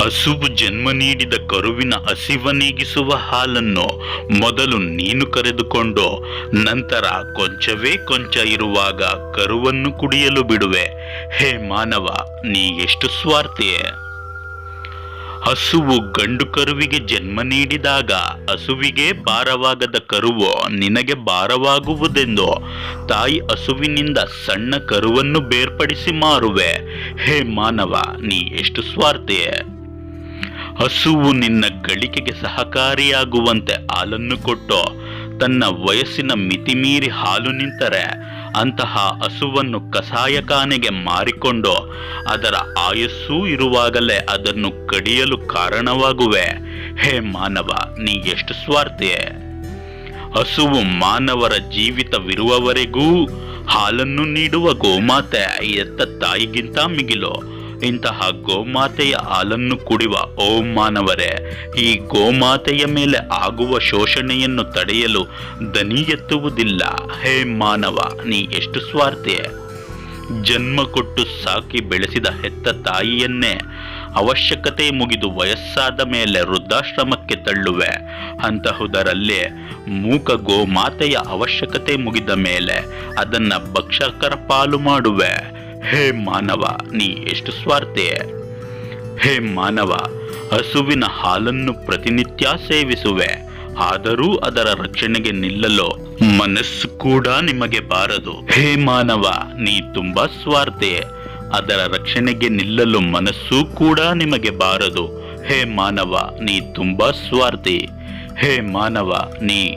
ಹಸುವು ಜನ್ಮ ನೀಡಿದ ಕರುವಿನ ಹಸಿವನೀಗಿಸುವ ಹಾಲನ್ನು ಮೊದಲು ನೀನು ಕರೆದುಕೊಂಡು ನಂತರ ಕೊಂಚವೇ ಕೊಂಚ ಇರುವಾಗ ಕರುವನ್ನು ಕುಡಿಯಲು ಬಿಡುವೆ. ಹೇ ಮಾನವ, ನೀ ಎಷ್ಟು ಸ್ವಾರ್ಥಿಯೇ ಹಸುವು ಗಂಡು ಕರುವಿಗೆ ಜನ್ಮ ನೀಡಿದಾಗ ಹಸುವಿಗೆ ಭಾರವಾಗದ ಕರುವು ನಿನಗೆ ಭಾರವಾಗುವುದೆಂದು? ತಾಯಿ ಹಸುವಿನಿಂದ ಸಣ್ಣ ಕರುವನ್ನು ಬೇರ್ಪಡಿಸಿ ಮಾರುವೆ. ಹೇ ಮಾನವ, ನೀ ಎಷ್ಟು ಸ್ವಾರ್ಥಿಯೇ ಹಸುವು ನಿನ್ನ ಗಳಿಕೆಗೆ ಸಹಕಾರಿಯಾಗುವಂತೆ ಹಾಲನ್ನು ಕೊಟ್ಟು. ತನ್ನ ವಯಸ್ಸಿನ ಮಿತಿಮೀರಿ ಹಾಲು ನಿಂತರೆ. ಅಂತಹ ಹಸುವನ್ನು ಕಸಾಯಖಾನೆಗೆ ಮಾರಿಕೊಂಡು ಅದರ ಆಯಸ್ಸು ಇರುವಾಗಲೇ ಅದನ್ನು ಕಡಿಯಲು ಕಾರಣವಾಗುವೆ. ಹೇ ಮಾನವ, ನೀ ಎಷ್ಟು ಸ್ವಾರ್ಥೆ. ಹಸುವು ಮಾನವರ ಜೀವಿತವಿರುವವರೆಗೂ ಹಾಲನ್ನು ನೀಡುವ ಗೋಮಾತೆ ಎತ್ತ ತಾಯಿಗಿಂತ ಮಿಗಿಲು. ಇಂತಹ ಗೋಮಾತೆಯ ಹಾಲನ್ನು ಕುಡಿಯುವ ಓ ಮಾನವರೇ, ಈ ಗೋಮಾತೆಯ ಮೇಲೆ ಆಗುವ ಶೋಷಣೆಯನ್ನು ತಡೆಯಲು ದನಿ ಎತ್ತುವುದಿಲ್ಲ. ಹೇ ಮಾನವ, ನೀ ಎಷ್ಟು ಸ್ವಾರ್ಥಿ? ಜನ್ಮ ಕೊಟ್ಟು ಸಾಕಿ ಬೆಳೆಸಿದ ಹೆತ್ತ ತಾಯಿಯನ್ನೇ ಅವಶ್ಯಕತೆ ಮುಗಿದು ವಯಸ್ಸಾದ ಮೇಲೆ ವೃದ್ಧಾಶ್ರಮಕ್ಕೆ ತಳ್ಳುವೆ. ಅಂತಹುದರಲ್ಲಿ ಮೂಕ ಗೋಮಾತೆಯ ಅವಶ್ಯಕತೆ ಮುಗಿದ ಮೇಲೆ ಅದನ್ನ ಭಕ್ಷಕರ ಪಾಲು ಮಾಡುವೆ. ಹೇ ಮಾನವ, ನೀ ಎಷ್ಟು ಸ್ವಾರ್ಥೆಯ ಹೇ ಮಾನವ, ಹಸುವಿನ ಹಾಲನ್ನು ಪ್ರತಿನಿತ್ಯ ಸೇವಿಸುವೆ. ಆದರೂ ಅದರ ರಕ್ಷಣೆಗೆ ನಿಲ್ಲಲು ಮನಸ್ಸು ಕೂಡ ನಿಮಗೆ ಬಾರದು. ಹೇ ಮಾನವ, ನೀ ತುಂಬಾ ಸ್ವಾರ್ಥೆಯ ಅದರ ರಕ್ಷಣೆಗೆ ನಿಲ್ಲಲು ಮನಸ್ಸು ಕೂಡ ನಿಮಗೆ ಬಾರದು. ಹೇ ಮಾನವ, ನೀ ತುಂಬಾ ಸ್ವಾರ್ಥಿ. ಹೇ ಮಾನವ, ನೀ